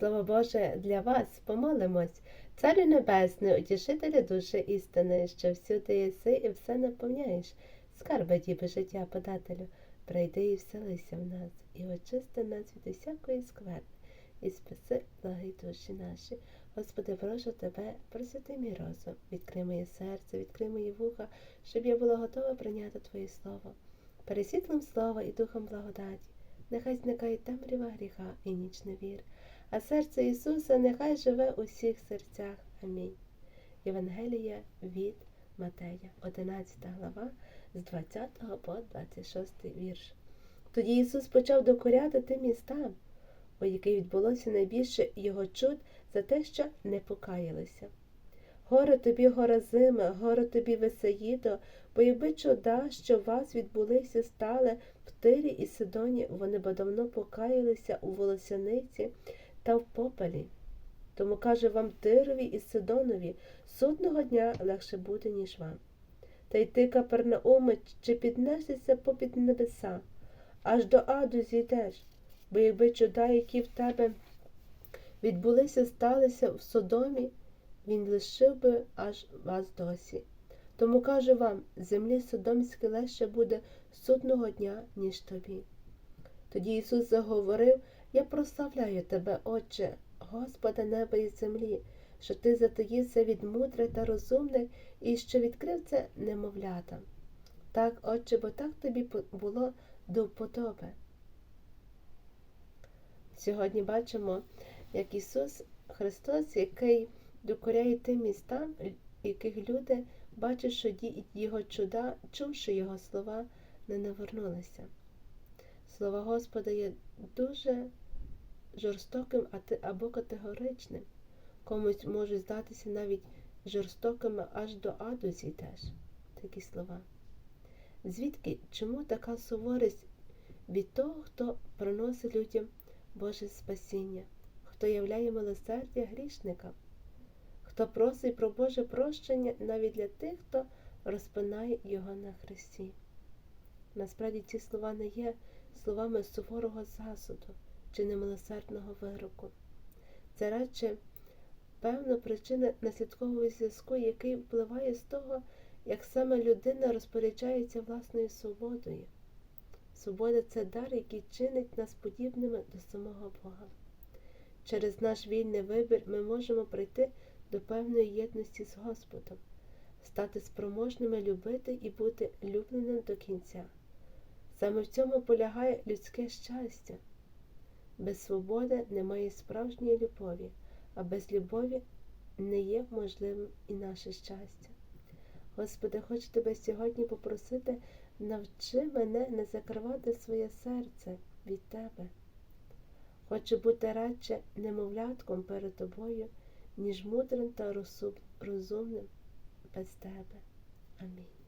Слово Боже для вас помолимось. Царю Небесний, утішителю душі істини, що всюди єси і все наповняєш. Скарби діби життя подателю, прийди і вселися в нас, і очисти нас від усякої скверни, і спаси благі душі наші. Господи, прошу тебе, просвяти мій розум, відкрий моє серце, відкрий мої вуха, щоб я була готова прийняти Твоє Слово. Пересвітлим слова і духом благодаті, нехай зникає темрява гріха і ніч невір, а серце Ісуса нехай живе у всіх серцях. Амінь. Євангелія від Матея, 11 глава, з 20 по 26 вірш. Тоді Ісус почав докоряти тим містам, у яких відбулося найбільше Його чуд за те, що не покаялися. Горе тобі, Горазиме, горе тобі, Весаїдо, бо якби чуда, що у вас відбулися, стали в Тирі і Сидоні, вони б давно покаялися у волосяниці та в попелі. Тому каже вам Тирові і Сидонові, судного дня легше буде, ніж вам. Та й ти, Капернауме, чи піднесешся попід небеса, аж до аду зійдеш, бо якби чуда, які в тебе відбулися, сталися в Содомі, він лишив би аж вас досі. Тому кажу вам, землі Содомське легше буде судного дня, ніж тобі. Тоді Ісус заговорив, я прославляю тебе, Отче, Господа неба і землі, що ти затаївся від мудрих та розумних і що відкрив це немовлятам. Так, Отче, бо так тобі було до вподоби. Сьогодні бачимо, як Ісус Христос, який докоряє тим містам, яких люди, бачивши Його чуда, чувши Його слова, не навернулися. Слова Господа є дуже жорстоким або категоричним. Комусь може здатися навіть жорстокими аж до аду зійдеш. Такі слова. Звідки чому така суворість від того, хто приносить людям Боже спасіння, хто являє милосердя грішникам, хто просить про Боже прощення навіть для тих, хто розпинає Його на Христі? Насправді ці слова не є словами суворого засуду чи немилосердного вироку. Це радше певна причина наслідкового зв'язку, який впливає з того, як саме людина розпоряджається власною свободою. Свобода це дар, який чинить нас подібними до самого Бога. Через наш вільний вибір ми можемо прийти до певної єдності з Господом, стати спроможними любити і бути любленим до кінця. Саме в цьому полягає людське щастя. Без свободи немає справжньої любові, а без любові не є можливим і наше щастя. Господи, хочу тебе сьогодні попросити, навчи мене не закривати своє серце від Тебе. Хочу бути радше немовлятком перед тобою, ніж мудрим та розумним без Тебе. Амінь.